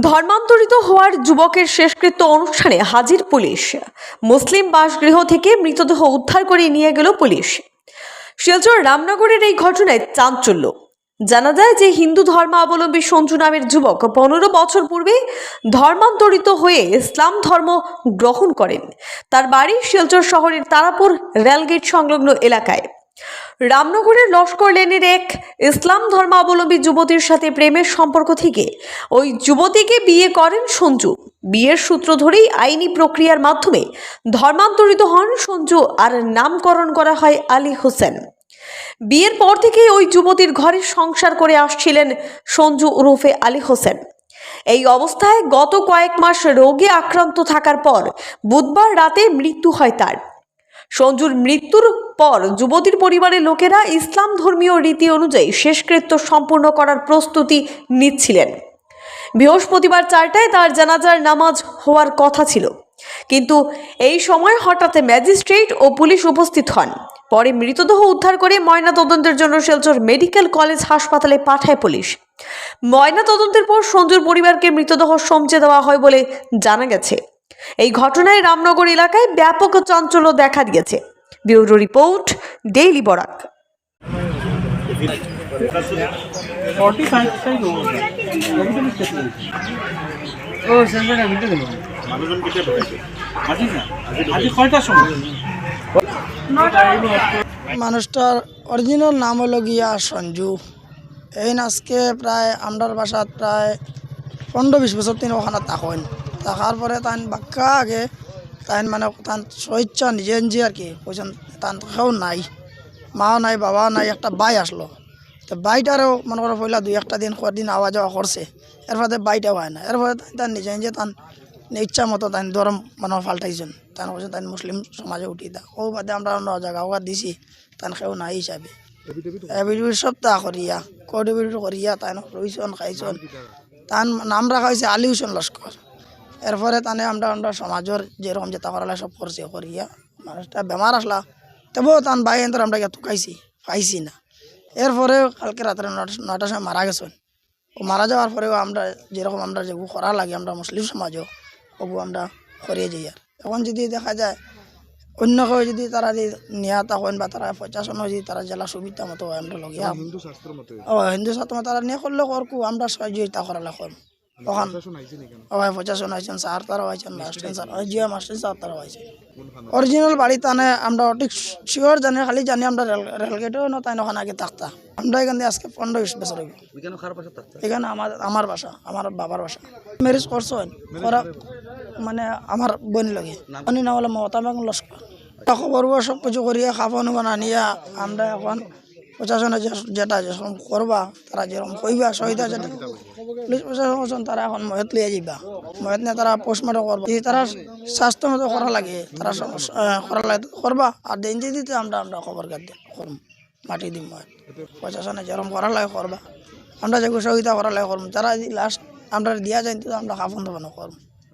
ধর্মান্তরিত হওয়ার যুবকের শেষকৃত্য অনুষ্ঠানে হাজির পুলিশ। মুসলিম বাসগৃহ থেকে মৃতদেহ উদ্ধার করে নিয়ে গেল পুলিশ। শিলচর রামনগরের এই ঘটনায় চাঞ্চল্য। জানা যায় যে হিন্দু ধর্মাবলম্বী সঞ্জু নামের যুবক পনেরো বছর পূর্বে ধর্মান্তরিত হয়ে ইসলাম ধর্ম গ্রহণ করেন। তার বাড়ি শিলচর শহরের তারাপুর রেলগেট সংলগ্ন এলাকায়। রামনগরের লস্কর লেনের এক ইসলাম ধর্মাবলম্বী যুবতীর সাথে প্রেমের সম্পর্ক থেকে। ওই যুবতীকে বিয়ে করেন সঞ্জু। বিয়ের সূত্র ধরেই আইনি প্রক্রিয়ার মাধ্যমে ধর্মান্তরিত হন সঞ্জু আর নামকরণ করা হয় আলী হোসেন। বিয়ের পর থেকে ওই যুবতীর ঘরে সংসার করে আসছিলেন সঞ্জু ওরফে আলী হোসেন। এই অবস্থায় গত কয়েক মাস রোগে আক্রান্ত থাকার পর বুধবার রাতে মৃত্যু হয় তার। সঞ্জুর মৃত্যুর পর যুবতীর পরিবারের লোকেরা ইসলাম ধর্মীয় রীতি অনুযায়ী শেষকৃত্য সম্পূর্ণ করার প্রস্তুতি নিচ্ছিলেন। বৃহস্পতিবার চারটায় তার জানাজার নামাজ হওয়ার কথা ছিল। কিন্তু এই সময় হঠাৎ ম্যাজিস্ট্রেট ও পুলিশ উপস্থিত হন। পরে মৃতদেহ উদ্ধার করে ময়না তদন্তের জন্য শিলচর মেডিকেল কলেজ হাসপাতালে পাঠায় পুলিশ। ময়না তদন্তের পর সঞ্জুর পরিবারকে মৃতদেহ সমচে দেওয়া হয় বলে জানা গেছে। এই ঘটনায় রামনগর এলাকায় ব্যাপক চাঞ্চল্য দেখা দিয়েছে। Bureau report daily Barak. মানুষটার অরিজিনাল নাম হলো গিয়া সঞ্জু। এই নাচকে প্রায় আমরার বাসাত প্রায় পনেরো বিশ বছর তিনি ওখানে থাকেন। থাকার পরে তাই বাক্কা আগে তান মানে তান স্বেচ্ছা নিজে নিজে আর কি কইছেন তান কেউ নাই মাও নাই বাবাও নাই একটা বাই আসলো। তো বাইটারও মনে করো পয়লা দুই একটা দিন দিন আওয়া যাওয়া করছে এর ফলে বাইটাও হয় না এর ফলে তান নিজে নিজে তান ইচ্ছা মতো তান ধরম মানে পাল্টাইছেন তান কৈছে তান মুসলিম সমাজে উঠি দা ও বাদে আমরা অন্য জায়গা ওয়া দিছি তান কেউ নাই হিসাবে এবিডি সপ্তাহ করিয়া কডিবিডি করিয়া তান রইছন খাইছন তান নাম রাখা হয়েছে আলী হুসেন লস্কর এরপরে তানে আমরা আমরা সমাজের যেরকম যেটা করালা সব করছে করিয়া মানুষটা বেমার আসলা। তবুও তান বাই এন্তর আমরা গিয়ে তুকাইছি পাইছি না। এরপরে কালকে রাত্রে নটা নটার সময় মারা গেছেন। ও মারা যাওয়ার পরেও আমরা যেরকম আমরা যেগুলো করা লাগে আমরা মুসলিম সমাজও ওগু আমরা করিয়ে যাই আর। এখন যদি দেখা যায় অন্য কেউ যদি তারা যদি নিয়া তখন বা তারা প্রশাসন যদি তারা জেলা সুবিধা মতো হয় আমরা লগিয়া হিন্দু শাস্ত্র মতে। ও হিন্দু সাথে তারা নিয়ে করলে করকু আমরা সহযোগিতা করালে করম। তখন প্রশাসন আইছে নি কেন? ও প্রশাসন আইছেন স্যার তারাও আইছেন master sir. Zia master sir তারাও আইছেন। অরিজিনাল বাড়ি তানে আমরা ঠিক শিওর জানি খালি জানি আমরা রেল রেলগেটেও না তাই ওখানে আগে থাকতা আমরা এখান থেকে আজকে পনেরো বিশ বছর হইব। এখানে আমার আমার বাসা আমার বাবার বাসা। ম্যারেজ করছেন করা মানে আমার বোন লগে। বোন না হলে মমতা বেগম লস্কর। খবর সব কিছু করিয়া খাবন বানিয়া আমরা এখন প্রশাসনে যেটা যেরকম করবা, তারা যেরকম কইবা, সহিতা যেটা, পুলিশ প্রশাসন আছেন তারা এখন মহত লিয়ে যাবা মহত নিয়ে তারা পোস্টমর্টম করবা। যদি তারা স্বাস্থ্য মতো করা লাগে, তারা করা লাগে করবা। আর দিন যে দিতে আমরা আমরা খবর কাট করম, মাটি দিম মহত প্রশাসনে যেরকম করা লাগে করবা। আমরা যেগুলো সহিতা করা লাগে করম তারা যদি লাস্ট আমরা দিয়া যাই তো আমরা খাফন দেবো না করম।